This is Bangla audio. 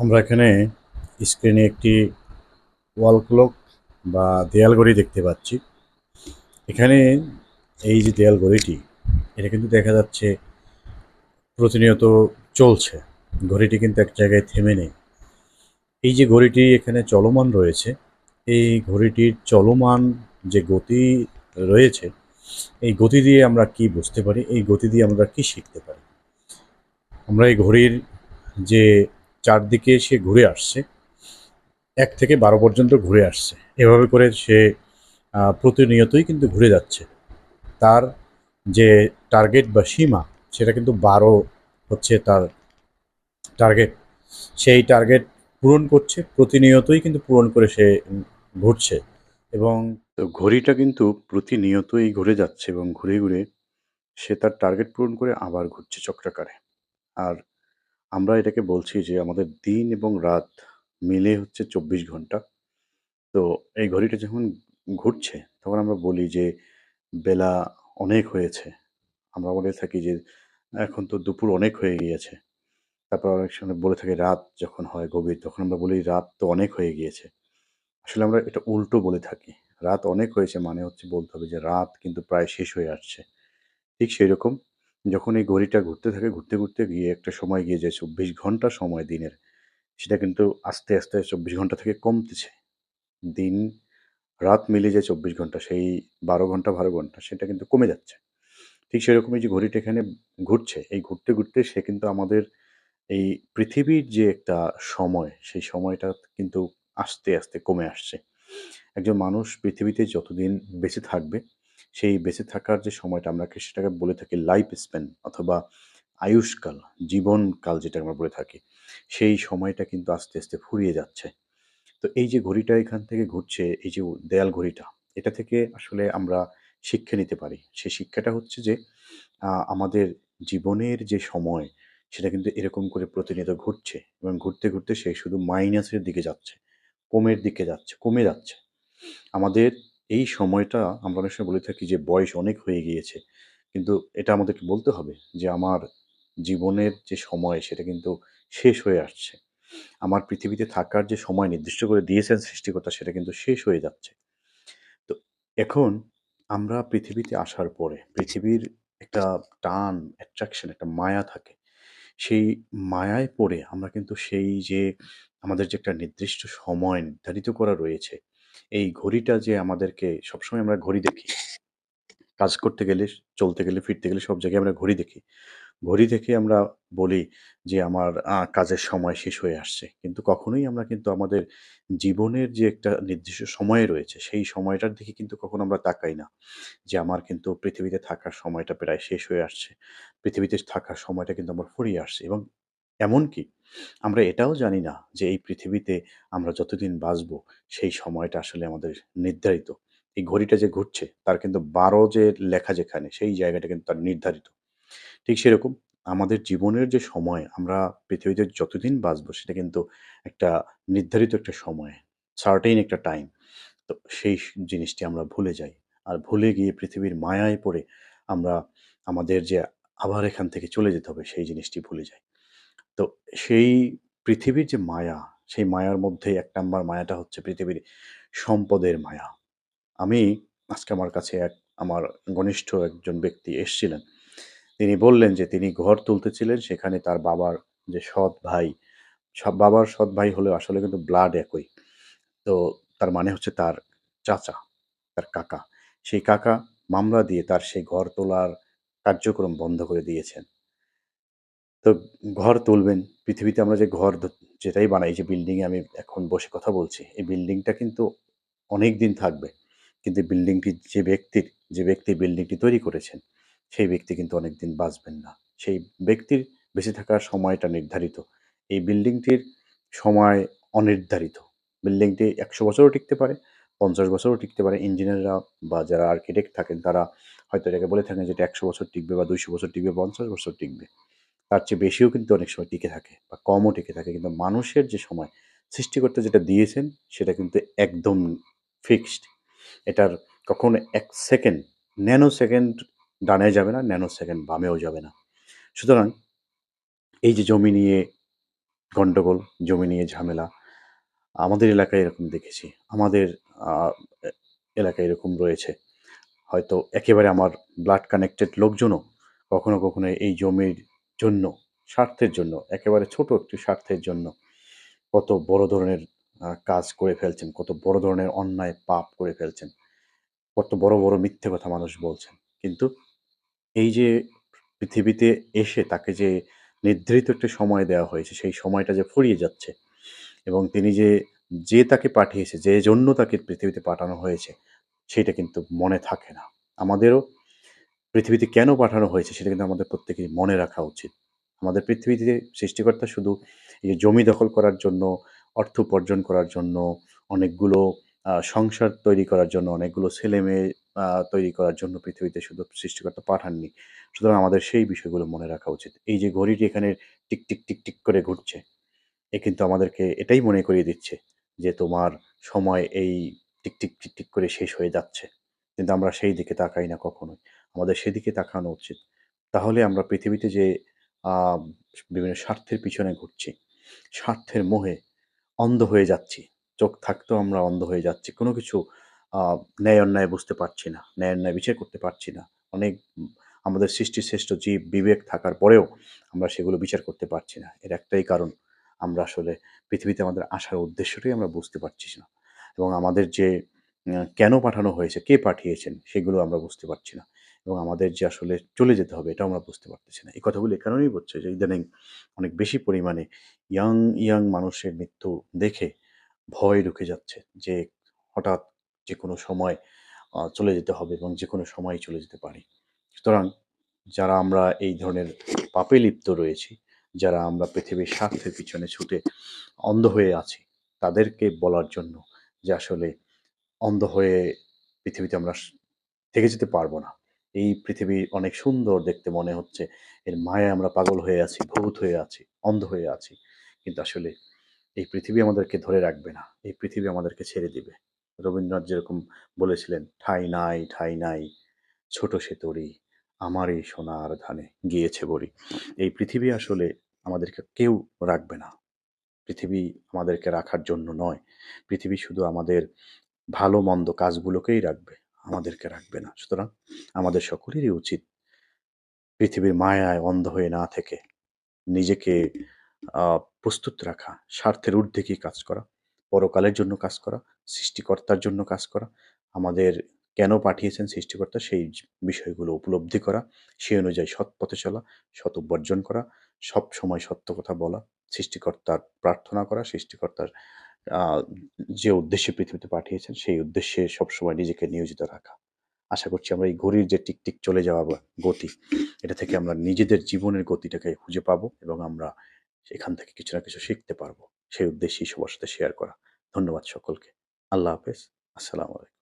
আমরা এখানে স্ক্রিনে একটি ওয়াল ক্লক বা দেয়াল ঘড়ি দেখতে পাচ্ছি। এখানে এই যে দেয়াল ঘড়িটি, এটা কিন্তু দেখা যাচ্ছে প্রতিনিয়ত চলছে। ঘড়িটি কিন্তু এক জায়গায় থেমে নেই। এই যে ঘড়িটি এখানে চলমান রয়েছে, এই ঘড়িটির চলমান যে গতি রয়েছে, এই গতি দিয়ে আমরা কি বুঝতে পারি? এই গতি দিয়ে আমরা কি শিখতে পারি? আমরা এই ঘড়ির যে চারদিকে সে ঘুরে আসছে। এক থেকে বারো পর্যন্ত ঘুরে আসছে। এভাবে করে সে প্রতিনিয়তই কিন্তু ঘুরে যাচ্ছে। তার যে টার্গেট বা সীমা, সেটা কিন্তু বারো হচ্ছে তার টার্গেট সেই টার্গেট পূরণ করছে, প্রতিনিয়তই কিন্তু পূরণ করে সে ঘুরছে। এবং ঘড়িটা কিন্তু প্রতিনিয়তই ঘুরে যাচ্ছে এবং ঘুরে ঘুরে সে তার টার্গেট পূরণ করে আবার ঘুরছে চক্রাকারে। আর আমরা এটাকে বলছি যে আমাদের দিন এবং রাত মিলে হচ্ছে চব্বিশ ঘণ্টা। তো এই ঘড়িটা যখন ঘুরছে, তখন আমরা বলি যে বেলা অনেক হয়েছে। আমরা বলে থাকি যে এখন তো দুপুর অনেক হয়ে গিয়েছে। তারপর অনেক সময় বলে থাকি রাত যখন হয় গভীর, তখন আমরা বলি রাত তো অনেক হয়ে গিয়েছে। আসলে আমরা এটা উল্টো বলে থাকি। রাত অনেক হয়েছে মানে হচ্ছে বলতে হবে যে রাত কিন্তু প্রায় শেষ হয়ে আসছে। ঠিক সেই রকম যখন এই ঘড়িটা ঘুরতে থাকে, ঘুরতে ঘুরতে গিয়ে একটা সময় গিয়ে যায়, চব্বিশ ঘণ্টা সময় দিনের, সেটা কিন্তু আস্তে আস্তে চব্বিশ ঘণ্টা থেকে কমতেছে। দিন, রাত মিলে যে চব্বিশ ঘণ্টা, সেই বারো ঘণ্টা বারো ঘণ্টা, সেটা কিন্তু কমে যাচ্ছে। ঠিক সেরকমই যে ঘড়িটা এখানে ঘুরছে, এই ঘুরতে ঘুরতে সে কিন্তু আমাদের এই পৃথিবীর যে একটা সময়, সেই সময়টা কিন্তু আস্তে আস্তে কমে আসছে। একজন মানুষ পৃথিবীতে যতদিন বেঁচে থাকবে সেই বেঁচে থাকার যে সময়টা আমরা সেটাকে বলে থাকি লাইফ স্প্যান অথবা আয়ুষ্কাল, জীবনকাল যেটা আমরা বলে থাকি, সেই সময়টা কিন্তু আস্তে আস্তে ফুরিয়ে যাচ্ছে। তো এই যে ঘড়িটা এখান থেকে ঘুরছে, এই যে দেয়াল ঘড়িটা, এটা থেকে আসলে আমরা শিক্ষা নিতে পারি। সেই শিক্ষাটা হচ্ছে যে আমাদের জীবনের যে সময়, সেটা কিন্তু এরকম করে প্রতিনিয়ত ঘুরছে এবং ঘুরতে ঘুরতে সে শুধু মাইনাসের দিকে যাচ্ছে, কমের দিকে যাচ্ছে, কমে যাচ্ছে। আমাদের এই সময়টা আমরা অনেক সময় বলে থাকি যে, বয়স অনেক হয়ে গিয়েছে। কিন্তু এটা আমাদেরকে বলতে হবে যে, আমার জীবনের যে সময়, সেটা কিন্তু শেষ হয়ে আসছে। আমার পৃথিবীতে থাকার যে সময় নির্দিষ্ট করে দিয়েছেন সৃষ্টিকর্তা, সেটা কিন্তু শেষ হয়ে যাচ্ছে। তো এখন আমরা পৃথিবীতে আসার পরে, পৃথিবীর একটা টান অ্যাট্রাকশন একটা মায়া থাকে। সেই মায়ায় পড়ে আমরা কিন্তু সেই যে, আমাদের যে একটা নির্দিষ্ট সময় নির্ধারিত করা রয়েছে এই ঘড়িটা যে আমাদেরকে সবসময় আমরা ঘড়ি দেখি। কাজ করতে গেলে, চলতে গেলে, ফিরতে গেলে সব জায়গায় আমরা ঘড়ি দেখি। ঘড়ি দেখে আমরা বলি যে আমার কাজের সময় শেষ হয়ে আসছে। কিন্তু কখনোই আমরা কিন্তু আমাদের জীবনের যে একটা নির্দিষ্ট সময় রয়েছে, সেই সময়টার দিকে কিন্তু কখনো আমরা তাকাই না। যে আমার কিন্তু পৃথিবীতে থাকার সময়টা প্রায় শেষ হয়ে আসছে। পৃথিবীতে থাকার সময়টা কিন্তু আমার ফুরিয়ে আসছে এবং এমনকি আমরা এটাও জানি না যে এই পৃথিবীতে আমরা যতদিন বাঁচবো, সেই সময়টা আসলে আমাদের নির্ধারিত এই ঘড়িটা যে ঘুরছে, তার কিন্তু বারো যে লেখা যেখানে, সেই জায়গাটা কিন্তু তার নির্ধারিত ঠিক সেরকম আমাদের জীবনের যে সময়, আমরা পৃথিবীতে যতদিন বাঁচবো, সেটা কিন্তু একটা নির্ধারিত একটা সময় সার্টেইন একটা টাইম তো সেই জিনিসটি আমরা ভুলে যাই। আর ভুলে গিয়ে পৃথিবীর মায়ায় পড়ে আমরা আমাদের যে আবার এখান থেকে চলে যেতে হবে, সেই জিনিসটি ভুলে যাই। তো সেই পৃথিবীর যে মায়া, সেই মায়ার মধ্যে এক নাম্বার মায়াটা হচ্ছে পৃথিবীর সম্পদের মায়া। আমি আজকে আমার কাছে এক আমার ঘনিষ্ঠ একজন ব্যক্তি এসছিলেন। তিনি বললেন যে তিনি ঘর তুলতেছিলেন সেখানে তার বাবার যে সৎ ভাই, সব বাবার সৎ ভাই হলেও আসলে কিন্তু ব্লাড একই। তো তার মানে হচ্ছে তার চাচা, তার কাকা। সেই কাকা মামলা দিয়ে তার সেই ঘর তোলার কার্যক্রম বন্ধ করে দিয়েছেন। তো ঘর তুলবেন, পৃথিবীতে আমরা যে ঘর যেটাই বানাই, যে বিল্ডিং এ আমি এখন বসে কথা বলছি, এই বিল্ডিংটা কিন্তু অনেক দিন থাকবে। কিন্তু বিল্ডিংটি যে ব্যক্তির, যে ব্যক্তি বিল্ডিংটি তৈরি করেছেন, সেই ব্যক্তি কিন্তু অনেক দিন বাঁচবেন না। সেই ব্যক্তির বেঁচে থাকার সময়টা নির্ধারিত। এই বিল্ডিংটির সময় অনির্ধারিত। বিল্ডিংটি ১০০ বছরও টিকতে পারে, ৫০ বছরও টিকতে পারে। ইঞ্জিনিয়াররা বা যারা আর্কিটেক্ট থাকেন তারা হয়তো এটাকে বলে থাকেন যে এটা ১০০ বছর টিকবে বা ২০০ বছর টিকবে, ৫০ বছর টিকবে। তার চেয়ে বেশিও কিন্তু অনেক সময় টিকে থাকে বা কমও টিকে থাকে। কিন্তু মানুষের যে সময় সৃষ্টিকর্তা যেটা দিয়েছেন সেটা কিন্তু একদম ফিক্সড। এটার কখনো এক সেকেন্ড, ন্যানো সেকেন্ড ডানে যাবে না, ন্যানো সেকেন্ড বামেও যাবে না। সুতরাং এই যে জমি নিয়ে গণ্ডগোল জমি নিয়ে ঝামেলা আমাদের এলাকায় এরকম দেখেছি আমাদের এলাকায় এরকম রয়েছে হয়তো একেবারে আমার ব্লাড কানেক্টেড লোকজনও কখনো কখনো এই জমির জন্য, স্বার্থের জন্য, একেবারে ছোট একটি স্বার্থের জন্য কত বড় ধরনের কাজ করে ফেলছেন, কত বড় ধরনের অন্যায় পাপ করে ফেলছেন, কত বড় বড় মিথ্যে কথা মানুষ বলছেন। কিন্তু এই যে পৃথিবীতে এসে তাকে যে নির্ধারিত একটা সময় দেওয়া হয়েছে, সেই সময়টা যে ফুরিয়ে যাচ্ছে এবং তিনি যে যে তাকে পাঠিয়েছে, যে জন্য তাকে পৃথিবীতে পাঠানো হয়েছে, সেটা কিন্তু মনে থাকে না। আমাদেরও পৃথিবীতে কেন পাঠানো হয়েছে সেটা কিন্তু আমাদের প্রত্যেকেরই মনে রাখা উচিত। আমাদের পৃথিবীতে সৃষ্টিকর্তা শুধু এই জমি দখল করার জন্য, অর্থ উপার্জন করার জন্য, অনেকগুলো সংসার তৈরি করার জন্য, অনেকগুলো ছেলে মেয়ে তৈরি করার জন্য পৃথিবীতে শুধু সৃষ্টিকর্তা পাঠাননি। সুতরাং আমাদের সেই বিষয়গুলো মনে রাখা উচিত। এই যে ঘড়িটি এখানে টিক টিক টিক টিক করে ঘুরছে, এ কিন্তু আমাদেরকে এটাই মনে করিয়ে দিচ্ছে যে তোমার সময় এই টিক টিক টিক টিক করে শেষ হয়ে যাচ্ছে। কিন্তু আমরা সেই দিকে তাকাই না কখনোই। আমাদের সেদিকে তাকানো উচিত। তাহলে আমরা পৃথিবীতে যে বিভিন্ন স্বার্থের পিছনে ঘুরছি, স্বার্থের মোহে অন্ধ হয়ে যাচ্ছি, চোখ থাকতেও আমরা অন্ধ হয়ে যাচ্ছি, কোনো কিছু ন্যায় অন্যায় বুঝতে পারছি না, ন্যায় অন্যায় বিচার করতে পারছি না, অনেক, আমাদের সৃষ্টি শ্রেষ্ঠ জীব বিবেক থাকার পরেও আমরা সেগুলো বিচার করতে পারছি না। এর একটাই কারণ, আমরা আসলে পৃথিবীতে আমাদের আসার উদ্দেশ্যটাই আমরা বুঝতে পারছি না এবং আমাদের যে কেন পাঠানো হয়েছে, কে পাঠিয়েছেন, সেগুলো আমরা বুঝতে পারছি না। এবং আমাদের যে আসলে চলে যেতে হবে, এটাও আমরা বুঝতে পারতেছি না। এই কথাগুলো এ কারণেই বলছে যে ইদানিং অনেক বেশি পরিমাণে ইয়াং ইয়াং মানুষের মৃত্যু দেখে ভয় ঢুকে যাচ্ছে যে হঠাৎ যে কোনো সময় চলে যেতে হবে এবং যে কোনো সময় চলে যেতে পারি। সুতরাং যারা আমরা এই ধরনের পাপে লিপ্ত রয়েছি, যারা আমরা পৃথিবীর স্বার্থের পিছনে ছুটে অন্ধ হয়ে আছি, তাদেরকে বলার জন্য যে আসলে অন্ধ হয়ে পৃথিবীতে আমরা থেকে যেতে পারব না। এই পৃথিবী অনেক সুন্দর দেখতে মনে হচ্ছে। এর মায়ায় আমরা পাগল হয়ে আছি, ভূত হয়ে আছি, অন্ধ হয়ে আছি। কিন্তু আসলে এই পৃথিবী আমাদেরকে ধরে রাখবে না। এই পৃথিবী আমাদেরকে ছেড়ে দিবে। রবীন্দ্রনাথ যেরকম বলেছিলেন, ঠাই নাই ঠাই নাই, ছোট সে তরি, আমারই সোনার ধানে গিয়েছে বড়ি এই পৃথিবী আসলে আমাদেরকে কেউ রাখবে না। পৃথিবী আমাদেরকে রাখার জন্য নয়। পৃথিবী শুধু আমাদের ভালো, মন্দ কাজগুলোকেই রাখবে। আমাদেরকে রাখবে না। সুতরাং আমাদের সকলেরই উচিত পৃথিবীর মায়ায় অন্ধ হয়ে না থেকে নিজেকে প্রস্তুত রাখা, স্বার্থের ঊর্ধ্বে গিয়ে কাজ করা, পরকালের জন্য কাজ করা, সৃষ্টিকর্তার জন্য কাজ করা, আমাদের কেন পাঠিয়েছেন সৃষ্টিকর্তা সেই বিষয়গুলো উপলব্ধি করা সেই অনুযায়ী সৎ পথে চলা, সৎ উপার্জন করা সব সময় সত্য কথা বলা, সৃষ্টিকর্তার প্রার্থনা করা, সৃষ্টিকর্তার যে উদ্দেশ্যে পৃথিবীতে পাঠিয়েছেন, সেই উদ্দেশ্যে সবসময় নিজেকে নিয়োজিত রাখা। আশা করছি আমরা এই ঘড়ির যে টিকটিক চলে যাওয়া গতি, এটা থেকে আমরা নিজেদের জীবনের গতিটাকে খুঁজে পাবো এবং আমরা এখান থেকে কিছু না কিছু শিখতে পারব। সেই উদ্দেশ্যেই সবার সাথে শেয়ার করা। ধন্যবাদ সকলকে। আল্লাহ হাফেজ। আসসালামু আলাইকুম।